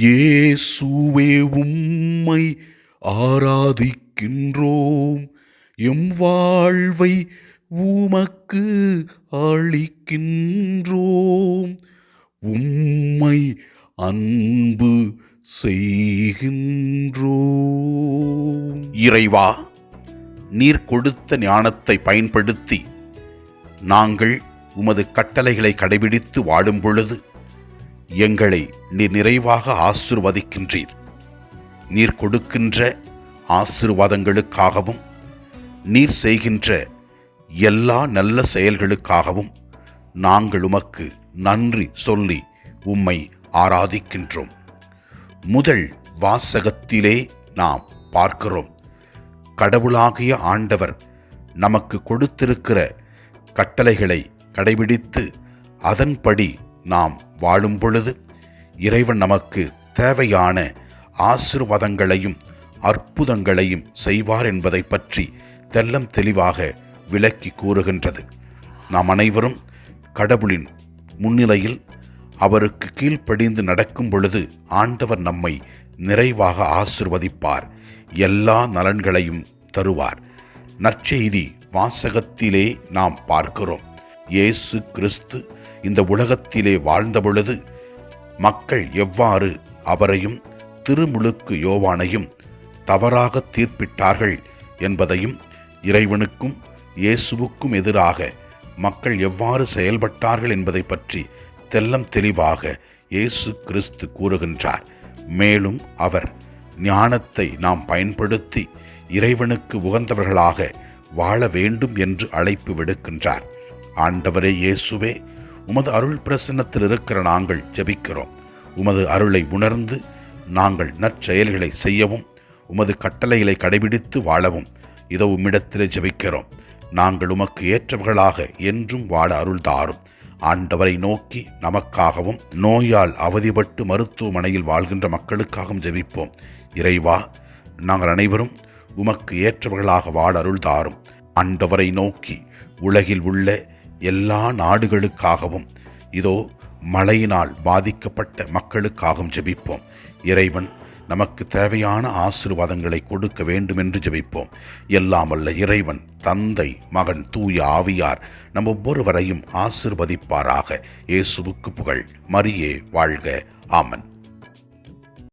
இயேசுவே உம்மை ஆராதிக்கின்றோம். எம் வாழ்வை உமக்கு அளிக்கின்றோம். உம்மை அன்பு செய்கின்றோம். இறைவா நீர் கொடுத்த ஞானத்தை பயன்படுத்தி நாங்கள் உமது கட்டளைகளை கடைபிடித்து வாடும் பொழுது எங்களை நீர் நிறைவாக ஆசிர்வதிக்கின்றீர். நீர் கொடுக்கின்ற ஆசிர்வாதங்களுக்காகவும் நீர் செய்கின்ற எல்லா நல்ல செயல்களுக்காகவும் நாங்கள் உமக்கு நன்றி சொல்லி உம்மை ஆராதிக்கின்றோம். முதல் வாசகத்திலே நாம் பார்க்கிறோம். கடவுளாகிய ஆண்டவர் நமக்கு கொடுத்திருக்கிற கட்டளைகளை கடைபிடித்து அதன்படி நாம் வாழும் பொழுது இறைவன் நமக்கு தேவையான ஆசிர்வாதங்களையும் அற்புதங்களையும் செய்வார் என்பதை பற்றி தெல்லம் தெளிவாக விளக்கி கூறுகின்றது. நாம் அனைவரும் கடவுளின் முன்னிலையில் அவருக்கு கீழ்ப்படிந்து நடக்கும் பொழுது ஆண்டவர் நம்மை நிறைவாக ஆசிர்வதிப்பார். எல்லா நலன்களையும் தருவார். நற்செய்தி வாசகத்திலே நாம் பார்க்கிறோம். இயேசு கிறிஸ்து இந்த உலகத்திலே வாழ்ந்த பொழுது மக்கள் எவ்வாறு அவரையும் திருமுழுக்கு யோவானையும் தவறாக தீர்ப்பிட்டார்கள் என்பதையும் இறைவனுக்கும் இயேசுவுக்கும் எதிராக மக்கள் எவ்வாறு செயல்பட்டார்கள் என்பதை பற்றி தெல்லம் தெளிவாக இயேசு கிறிஸ்து கூறுகின்றார். மேலும் அவர் ஞானத்தை நாம் பயன்படுத்தி இறைவனுக்கு உகந்தவர்களாக வாழ வேண்டும் என்று அழைப்பு விடுக்கின்றார். ஆண்டவரே இயேசுவே உமது அருள் பிரசன்னத்தில் இருக்கிற நாங்கள் ஜெபிக்கிறோம். உமது அருளை உணர்ந்து நாங்கள் நற்செயல்களை செய்யவும் உமது கட்டளைகளை கடைபிடித்து வாழவும் இதோ உம்மிடத்திலே ஜெபிக்கிறோம். நாங்கள் உமக்கு ஏற்றவர்களாக என்றும் வாழ அருள் தாரும். ஆண்டவரை நோக்கி நமக்காகவும் நோயால் அவதிப்பட்டு மருத்துவமனையில் வாழ்கின்ற மக்களுக்காகவும் ஜெபிப்போம். இறைவா நாங்கள் அனைவரும் உமக்கு ஏற்றவர்களாக வாழ அருள் தாரும். ஆண்டவரை நோக்கி உலகில் உள்ள எல்லா நாடுகளுக்காகவும் இதோ மழையினால் பாதிக்கப்பட்ட மக்களுக்காகவும் ஜெபிப்போம். இறைவன் நமக்கு தேவையான ஆசீர்வாதங்களை கொடுக்க வேண்டும் என்று ஜெபிப்போம். எல்லாம் வல்ல இறைவன் தந்தை மகன் தூய ஆவியார் நம் ஒவ்வொருவரையும் ஆசிர்வதிப்பாராக. இயேசுவுக்கு புகழ். மரியே வாழ்க. ஆமன்.